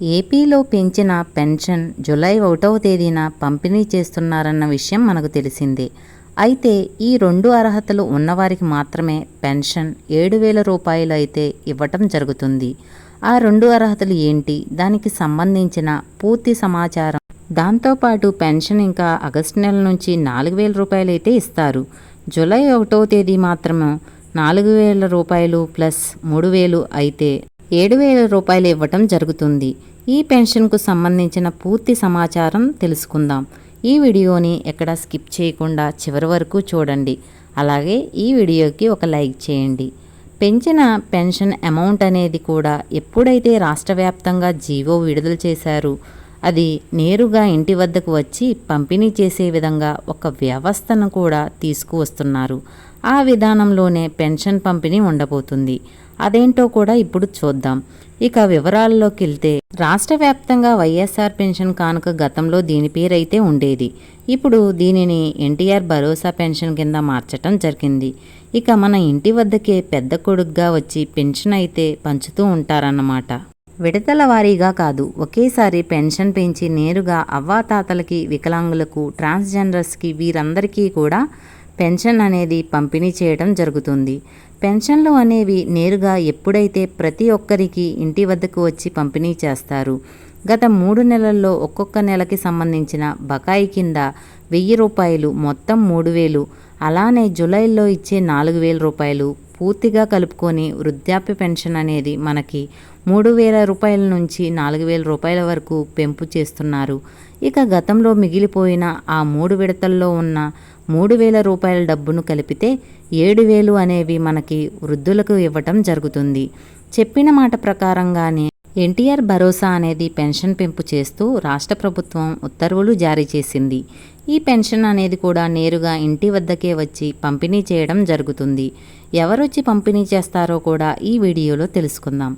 ఏపీలో పెంచిన pension July ఒకటవ తేదీన పంపిణీ చేస్తున్నారన్న విషయం మనకు తెలిసిందే. అయితే ఈ రెండు అర్హతలు ఉన్నవారికి మాత్రమే పెన్షన్ ఏడు వేల రూపాయలు అయితే ఇవ్వటం జరుగుతుంది. ఆ రెండు అర్హతలు ఏంటి? దానికి సంబంధించిన పూర్తి సమాచారం. దాంతోపాటు పెన్షన్ ఇంకా ఆగస్టు నెల నుంచి నాలుగు వేల రూపాయలు అయితే ఇస్తారు. జూలై ఒకటవ తేదీ మాత్రమే నాలుగు వేల రూపాయలు ప్లస్ మూడు వేలు అయితే ఏడు వేల రూపాయలు ఇవ్వటం జరుగుతుంది. ఈ పెన్షన్కు సంబంధించిన పూర్తి సమాచారం తెలుసుకుందాం. ఈ వీడియోని ఎక్కడ స్కిప్ చేయకుండా చివరి వరకు చూడండి. అలాగే ఈ వీడియోకి ఒక లైక్ చేయండి. పెంచిన పెన్షన్ అమౌంట్ అనేది కూడా ఎప్పుడైతే రాష్ట్ర వ్యాప్తంగా జీవో విడుదల చేశారు అది నేరుగా ఇంటి వద్దకు వచ్చి పంపిణీ చేసే విధంగా ఒక వ్యవస్థను కూడా తీసుకువస్తున్నారు. ఆ విధానంలోనే పెన్షన్ పంపిణీ ఉండబోతుంది. అదేంటో కూడా ఇప్పుడు చూద్దాం. ఇక వివరాల్లోకి వెళ్తే రాష్ట్ర వ్యాప్తంగా వైఎస్ఆర్ పెన్షన్ కానుక గతంలో దీని పేరైతే ఉండేది. ఇప్పుడు దీనిని ఎన్టీఆర్ భరోసా పెన్షన్ కింద మార్చటం జరిగింది. ఇక మన ఇంటి వద్దకే పెద్ద కొడుగ్గా వచ్చి పెన్షన్ అయితే పంచుతూ ఉంటారన్నమాట. విడతల వారీగా కాదు ఒకేసారి పెన్షన్ పెంచి నేరుగా అవ్వాతాతలకి వికలాంగులకు ట్రాన్స్జెండర్స్కి వీరందరికీ కూడా పెన్షన్ అనేది పంపిణీ చేయడం జరుగుతుంది. పెన్షన్లు అనేవి నేరుగా ఎప్పుడైతే ప్రతి ఒక్కరికి ఇంటి వద్దకు వచ్చి పంపిణీ చేస్తారు. గత మూడు నెలల్లో ఒక్కొక్క నెలకి సంబంధించిన బకాయి కింద వెయ్యి రూపాయలు మొత్తం మూడు వేలు అలానే జూలైలో ఇచ్చే నాలుగు వేల రూపాయలు పూర్తిగా కలుపుకొని వృద్ధాప్య పెన్షన్ అనేది మనకి మూడు వేల రూపాయల నుంచి నాలుగు వేల రూపాయల వరకు పెంపు చేస్తున్నారు. ఇక గతంలో మిగిలిపోయిన ఆ మూడు విడతల్లో ఉన్న మూడు వేల రూపాయల డబ్బును కలిపితే ఏడు వేలు అనేవి మనకి వృద్ధులకు ఇవ్వటం జరుగుతుంది. చెప్పిన మాట ప్రకారంగానే ఎన్టీఆర్ భరోసా అనేది పెన్షన్ పెంపు చేస్తూ రాష్ట్ర ప్రభుత్వం ఉత్తర్వులు జారీ చేసింది. ఈ పెన్షన్ అనేది కూడా నేరుగా ఇంటి వద్దకే వచ్చి పంపిణీ చేయడం జరుగుతుంది. ఎవరొచ్చి పంపిణీ చేస్తారో కూడా ఈ వీడియోలో తెలుసుకుందాం.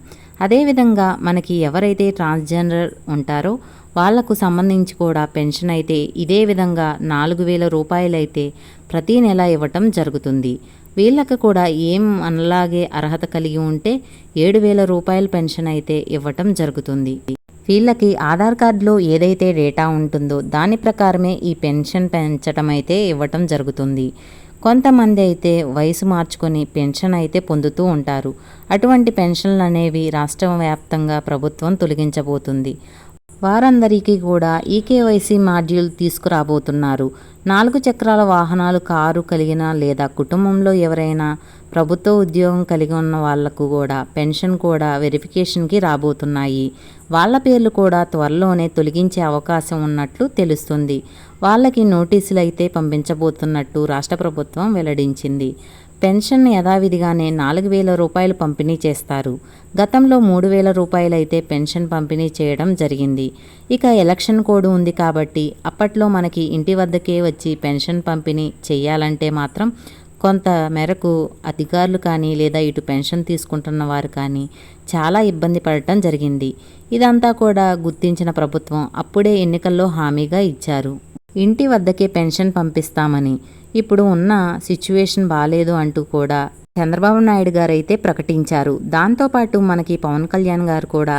అదేవిధంగా మనకి ఎవరైతే ట్రాన్స్జెండర్ ఉంటారో వాళ్ళకు సంబంధించి కూడా పెన్షన్ అయితే ఇదే విధంగా నాలుగు వేల రూపాయలైతే ప్రతి నెల ఇవ్వటం జరుగుతుంది. వీళ్ళకు కూడా ఏం అనలాగే అర్హత కలిగి ఉంటే ఏడు వేల రూపాయల పెన్షన్ అయితే ఇవ్వటం జరుగుతుంది. వీళ్ళకి ఆధార్ కార్డులో ఏదైతే డేటా ఉంటుందో దాని ప్రకారమే ఈ పెన్షన్ పెంచడం అయితే ఇవ్వటం జరుగుతుంది. కొంతమంది అయితే వయసు మార్చుకొని పెన్షన్ అయితే పొందుతూ ఉంటారు. అటువంటి పెన్షన్లు అనేవి రాష్ట్ర వ్యాప్తంగా ప్రభుత్వం తొలగించబోతుంది. వారందరికీ కూడా ఈకేవైసీ మాడ్యూల్ తీసుకురాబోతున్నారు. నాలుగు చక్రాల వాహనాలు కారు కలిగిన లేదా కుటుంబంలో ఎవరైనా ప్రభుత్వ ఉద్యోగం కలిగి ఉన్న వాళ్ళకు కూడా పెన్షన్ కూడా వెరిఫికేషన్కి రాబోతున్నాయి. వాళ్ళ పేర్లు కూడా త్వరలోనే తొలగించే అవకాశం ఉన్నట్లు తెలుస్తుంది. వాళ్ళకి నోటీసులు అయితే పంపించబోతున్నట్టు రాష్ట్ర ప్రభుత్వం వెల్లడించింది. పెన్షన్ యథావిధిగానే నాలుగు వేల రూపాయలు పంపిణీ చేస్తారు. గతంలో మూడు వేల రూపాయలైతే పెన్షన్ పంపిణీ చేయడం జరిగింది. ఇక ఎలక్షన్ కోడ్ ఉంది కాబట్టి అప్పట్లో మనకి ఇంటి వద్దకే వచ్చి పెన్షన్ పంపిణీ చేయాలంటే మాత్రం కొంత మేరకు అధికారులు కానీ లేదా ఇటు పెన్షన్ తీసుకుంటున్న వారు కానీ చాలా ఇబ్బంది పడటం జరిగింది. ఇదంతా కూడా గుర్తించిన ప్రభుత్వం అప్పుడే ఎన్నికల్లో హామీగా ఇచ్చారు. ఇంటి వద్దకే పెన్షన్ పంపిస్తామని ఇప్పుడు ఉన్న సిచ్యువేషన్ బాగాలేదు అంటూ కూడా చంద్రబాబు నాయుడు గారు అయితే ప్రకటించారు దాంతోపాటు మనకి పవన్ కళ్యాణ్ గారు కూడా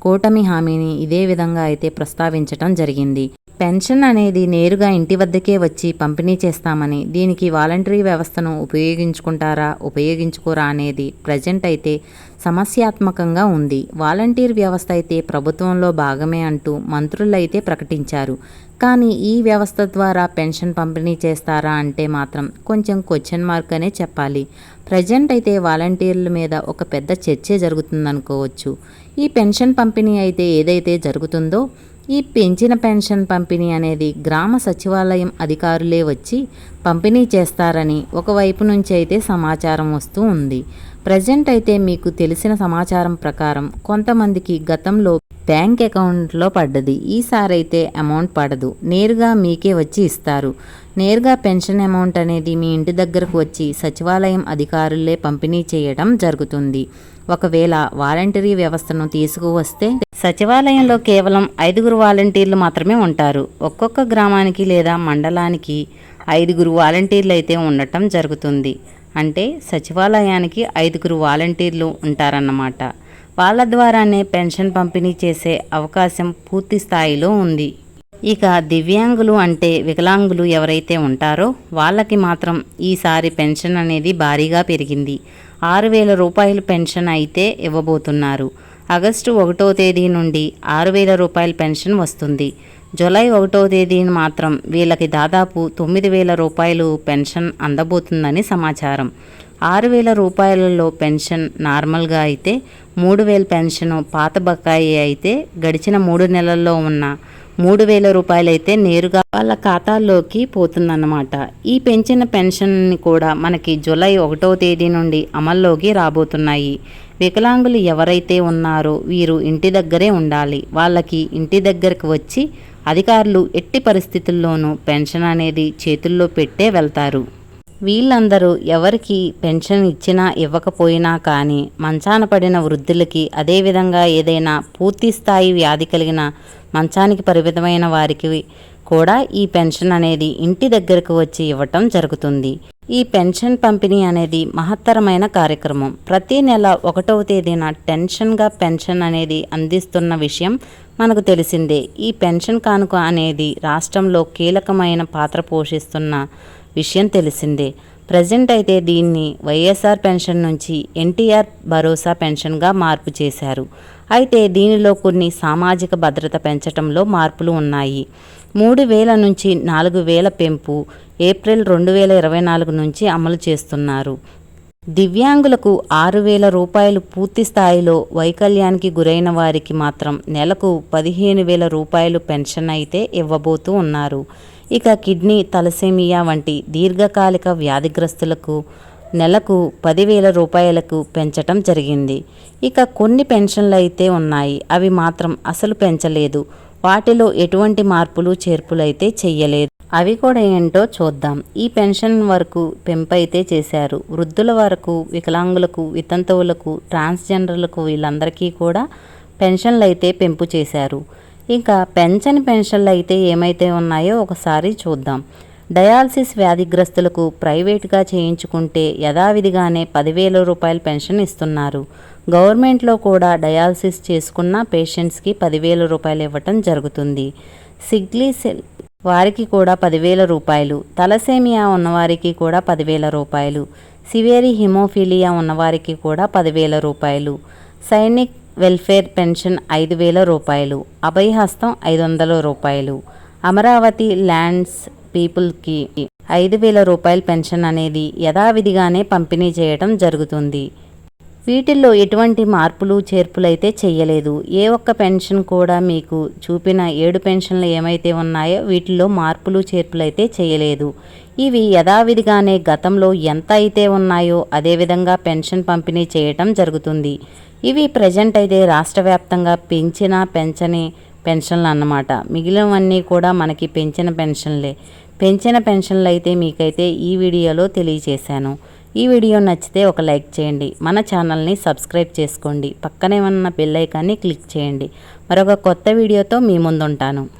కూటమి హామీని ఇదే విధంగా అయితే ప్రస్తావించటం జరిగింది. పెన్షన్ అనేది నేరుగా ఇంటి వద్దకే వచ్చి పంపిణీ చేస్తామని దీనికి వాలంటరీ వ్యవస్థను ఉపయోగించుకుంటారా ఉపయోగించుకోరా అనేది ప్రజెంట్ అయితే సమస్యాత్మకంగా ఉంది. వాలంటీర్ వ్యవస్థ అయితే ప్రభుత్వంలో భాగమే అంటూ మంత్రులు అయితే ప్రకటించారు. కానీ ఈ వ్యవస్థ ద్వారా పెన్షన్ పంపిణీ చేస్తారా అంటే మాత్రం కొంచెం క్వశ్చన్ మార్క్ అనే చెప్పాలి. ప్రజెంట్ అయితే వాలంటీర్ల మీద ఒక పెద్ద చర్చే జరుగుతుందనుకోవచ్చు. ఈ పెన్షన్ పంపిణీ అయితే ఏదైతే జరుగుతుందో ఈ పెంచిన పెన్షన్ పంపిణీ అనేది గ్రామ సచివాలయం అధికారులే వచ్చి పంపిణీ చేస్తారని ఒకవైపు నుంచి అయితే సమాచారం వస్తూ ఉంది. ప్రజెంట్ అయితే మీకు తెలిసిన సమాచారం ప్రకారం కొంతమందికి గతంలో బ్యాంక్ అకౌంట్లో పడ్డది. ఈసారి అయితే అమౌంట్ పడదు. నేరుగా మీకే వచ్చి ఇస్తారు. నేరుగా పెన్షన్ అమౌంట్ అనేది మీ ఇంటి దగ్గరకు వచ్చి సచివాలయం అధికారులే పంపిణీ చేయడం జరుగుతుంది. ఒకవేళ వాలంటరీ వ్యవస్థను తీసుకువస్తే సచివాలయంలో కేవలం ఐదుగురు వాలంటీర్లు మాత్రమే ఉంటారు. ఒక్కొక్క గ్రామానికి లేదా మండలానికి ఐదుగురు వాలంటీర్లు అయితే ఉండటం జరుగుతుంది. అంటే సచివాలయానికి ఐదుగురు వాలంటీర్లు ఉంటారన్నమాట. వాళ్ళ ద్వారానే పెన్షన్ పంపిణీ చేసే అవకాశం పూర్తి స్థాయిలో ఉంది. ఇక దివ్యాంగులు అంటే వికలాంగులు ఎవరైతే ఉంటారో వాళ్ళకి మాత్రం ఈసారి పెన్షన్ అనేది భారీగా పెరిగింది. ఆరు వేల రూపాయలు పెన్షన్ అయితే ఇవ్వబోతున్నారు. ఆగస్టు ఒకటో తేదీ నుండి ఆరు వేల రూపాయల పెన్షన్ వస్తుంది. జూలై ఒకటో తేదీన మాత్రం వీళ్ళకి దాదాపు తొమ్మిది వేల రూపాయలు పెన్షన్ అందబోతుందని సమాచారం. ఆరు వేల రూపాయలలో పెన్షన్ నార్మల్గా అయితే మూడు వేల పెన్షన్ పాత బకాయి అయితే గడిచిన మూడు నెలల్లో ఉన్న మూడు వేల రూపాయలైతే నేరుగా వాళ్ళ ఖాతాల్లోకి పోతుందన్నమాట. ఈ పెంచిన పెన్షన్ని కూడా మనకి జూలై ఒకటో తేదీ నుండి అమల్లోకి రాబోతున్నాయి. వికలాంగులు ఎవరైతే ఉన్నారో వీరు ఇంటి దగ్గరే ఉండాలి. వాళ్ళకి ఇంటి దగ్గరకు వచ్చి అధికారులు ఎట్టి పరిస్థితుల్లోనూ పెన్షన్ అనేది చేతుల్లో పెట్టే వెళ్తారు. వీళ్ళందరూ ఎవరికి పెన్షన్ ఇచ్చినా ఇవ్వకపోయినా కానీ మంచాన పడిన వృద్ధులకి అదేవిధంగా ఏదైనా పూర్తి స్థాయి వ్యాధి కలిగిన మంచానికి పరిమితమైన వారికి కూడా ఈ పెన్షన్ అనేది ఇంటి దగ్గరకు వచ్చి ఇవ్వటం జరుగుతుంది. ఈ పెన్షన్ పంపిణీ అనేది మహత్తరమైన కార్యక్రమం. ప్రతి నెల ఒకటవ తేదీన టెన్షన్గా పెన్షన్ అనేది అందిస్తున్న విషయం మనకు తెలిసిందే. ఈ పెన్షన్ కానుక అనేది రాష్ట్రంలో కీలకమైన పాత్ర పోషిస్తున్న విషయం తెలిసిందే. ప్రజెంట్ అయితే దీన్ని వైఎస్ఆర్ పెన్షన్ నుంచి ఎన్టీఆర్ భరోసా పెన్షన్గా మార్పు చేశారు. అయితే దీనిలో కొన్ని సామాజిక భద్రత పెంచటంలో మార్పులు ఉన్నాయి. మూడు వేల నుంచి నాలుగు వేల పెంపు ఏప్రిల్ రెండు వేల ఇరవై నాలుగు నుంచి అమలు చేస్తున్నారు. దివ్యాంగులకు ఆరు వేల రూపాయలు పూర్తి స్థాయిలో వైకల్యానికి గురైన వారికి మాత్రం నెలకు పదిహేను వేల రూపాయలు పెన్షన్ అయితే ఇవ్వబోతూ ఉన్నారు. ఇక కిడ్నీ తలసేమియా వంటి దీర్ఘకాలిక వ్యాధిగ్రస్తులకు నెలకు పదివేల రూపాయలకు పెంచటం జరిగింది. ఇక కొన్ని పెన్షన్లు అయితే ఉన్నాయి. అవి మాత్రం అసలు పెంచలేదు. వాటిలో ఎటువంటి మార్పులు చేర్పులు అయితే చెయ్యలేదు. అవి కూడా ఏంటో చూద్దాం. ఈ పెన్షన్ వరకు పెంపు అయితే చేశారు. వృద్ధుల వరకు వికలాంగులకు వితంతువులకు ట్రాన్స్జెండర్లకు వీళ్ళందరికీ కూడా పెన్షన్లు అయితే పెంపు చేశారు. ఇంకా పెన్షన్ పెన్షన్లు అయితే ఏమైతే ఉన్నాయో ఒకసారి చూద్దాం. డయాలసిస్ వ్యాధిగ్రస్తులకు ప్రైవేటుగా చేయించుకుంటే యథావిధిగానే పదివేల రూపాయల పెన్షన్ ఇస్తున్నారు. గవర్నమెంట్లో కూడా డయాలసిస్ చేసుకున్న పేషెంట్స్కి పదివేల రూపాయలు ఇవ్వటం జరుగుతుంది. సిగ్లీ సెల్ వారికి కూడా పదివేల రూపాయలు తలసేమియా ఉన్నవారికి కూడా పదివేల రూపాయలు సివేరి హిమోఫీలియా ఉన్నవారికి కూడా పదివేల రూపాయలు సైనిక్ వెల్ఫేర్ పెన్షన్ ఐదు వేల రూపాయలు అభయహస్తం ఐదు వందల రూపాయలు. అమరావతి ల్యాండ్స్ పీపుల్కి ఐదు వేల రూపాయల పెన్షన్ అనేది యథావిధిగానే పంపిణీ చేయడం జరుగుతుంది. వీటిల్లో ఎటువంటి మార్పులు చేర్పులైతే చేయలేదు ఏ ఒక్క పెన్షన్ కూడా మీకు చూపిన ఏడు పెన్షన్లు ఏమైతే ఉన్నాయో వీటిల్లో మార్పులు చేర్పులైతే చేయలేదు ఇవి యథావిధిగానే గతంలో ఎంత అయితే ఉన్నాయో అదేవిధంగా పెన్షన్ పంపిణీ చేయటం జరుగుతుంది. ఇవి ప్రజెంట్ అయితే రాష్ట్ర వ్యాప్తంగా పెంచిన పెంచని పెన్షన్లు అన్నమాట. మిగిలినవన్నీ కూడా మనకి పెంచిన పెన్షన్లే. పెంచిన పెన్షన్లు అయితే మీకైతే ఈ వీడియోలో తెలియజేశాను. ఈ వీడియో నచ్చితే ఒక లైక్ చేయండి. మన ఛానల్ని సబ్స్క్రైబ్ చేసుకోండి. పక్కనే ఉన్న బెల్ ఐకాన్ని క్లిక్ చేయండి. మరొక కొత్త వీడియోతో మీ ముందుంటాను.